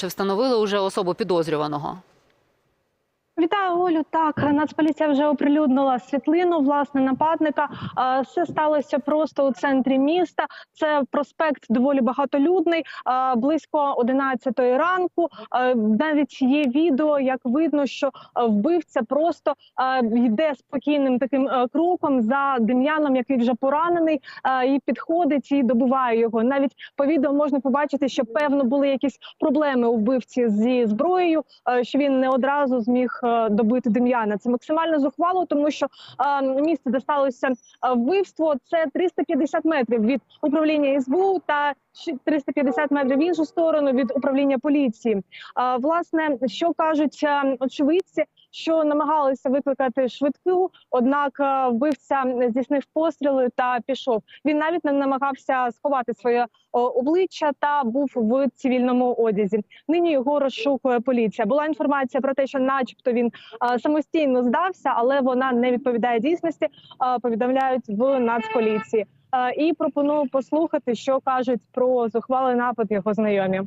Чи встановили уже особу підозрюваного? Вітаю, Олю. Так, Нацполіція вже оприлюднила світлину власне нападника. Все сталося просто у центрі міста. Це проспект доволі багатолюдний, близько 11 ранку. Навіть є відео, як видно, що вбивця просто йде спокійним таким кроком за Дем'яном, який вже поранений, і підходить і добиває його. Навіть по відео можна побачити, що певно були якісь проблеми у вбивці зі зброєю, що він не одразу зміг добити Дем'яна. Це максимально зухвало, тому що е, місце, де сталося е, вбивство, це 350 метрів від управління СБУ та 350 метрів в іншу сторону від управління поліції. Власне, що кажуть е, очевидці, що намагалися викликати швидку, однак е, вбивця здійснив постріли та пішов. Він навіть не намагався сховати своє обличчя та був в цивільному одязі. Нині його розшукує поліція. Була інформація про те, що, начебто, він е, самостійно здався, але вона не відповідає дійсності. Повідомляють в Нацполіції. Е, І пропоную послухати, що кажуть про зухвалий напад його знайомі.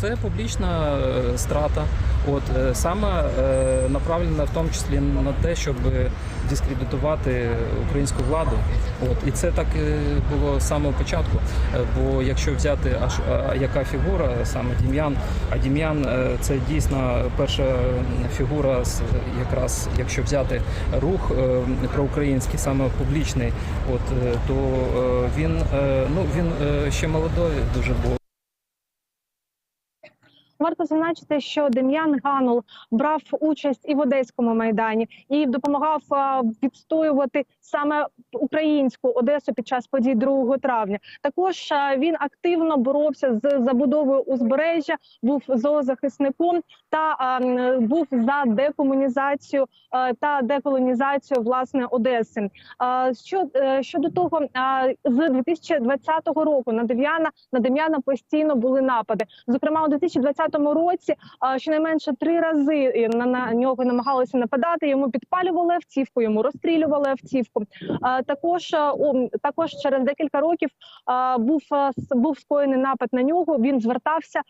Це публічна е, страта, от е, саме е, направлена в тому числі на те, щоб дискредитувати українську владу. От і це так було з самого початку. Бо якщо взяти аж яка фігура, саме Дім'ян, а Дім'ян це дійсно перша фігура, якраз якщо взяти рух проукраїнський, саме публічний, от то він ну він ще молодой дуже був. Варто зазначити, що Дем'ян Ганул брав участь і в Одеському майдані і допомагав відстоювати саме українську Одесу під час подій 2 травня. Також він активно боровся з забудовою узбережжя, був зоозахисником та був за декомунізацію та деколонізацію власне Одеси. Що е, щодо того, з 2020 року на Дем'яна на Дем'яна постійно були напади. Зокрема, у 2020 році щонайменше три рази е, на, на нього намагалися нападати. Йому підпалювали автівку, йому розстрілювали автівку. Також у- також через декілька років був а, був скоєний напад на нього. Він звертався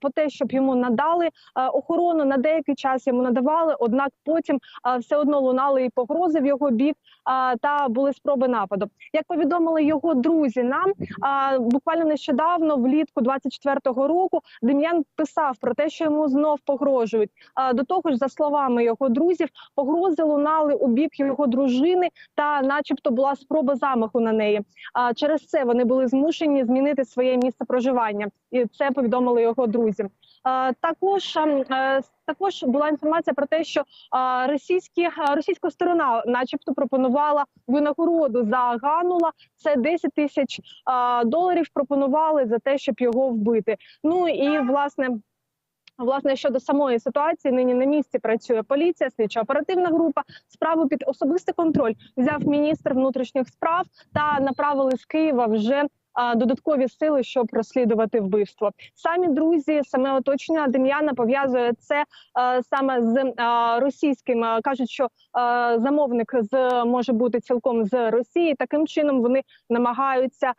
по те, щоб йому надали охорону. На деякий час йому надавали однак потім все одно лунали і погрози в його бік та були спроби нападу. Як повідомили його друзі, нам буквально нещодавно, влітку 24-го року, Дем'ян писав про те, що йому знов погрожують. А, до того ж, за словами його друзів, погрози лунали у бік його дружини, та, начебто, була спроба замаху на неї. А через це вони були змушені змінити своє місце проживання, і це повідомили його друзі. Також ем, е, також була інформація про те, що російські російська сторона, начебто, пропонувала винагороду за Ганула. Це 10 тисяч доларів. Пропонували за те, щоб його вбити. Ну і власне. Власне, щодо самої ситуації, нині на місці працює поліція, слідчо оперативна група. Справу під особистий контроль взяв міністр внутрішніх справ та направили з Києва вже додаткові сили, щоб розслідувати вбивство. Самі друзі, саме оточення Дем'яна пов'язує це е, саме з е, російським. Кажуть, що е, замовник з може бути цілком з Росії. Таким чином вони намагаються е,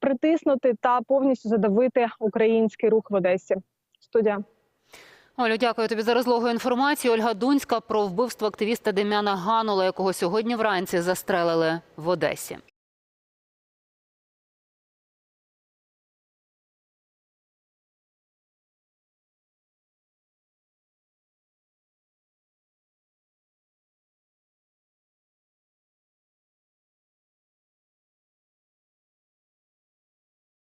притиснути та повністю задавити український рух в Одесі. Студія. Олю, дякую тобі за розлогу інформацію. Ольга Дунська про вбивство активіста Дем'яна Ганула, якого сьогодні вранці застрелили в Одесі.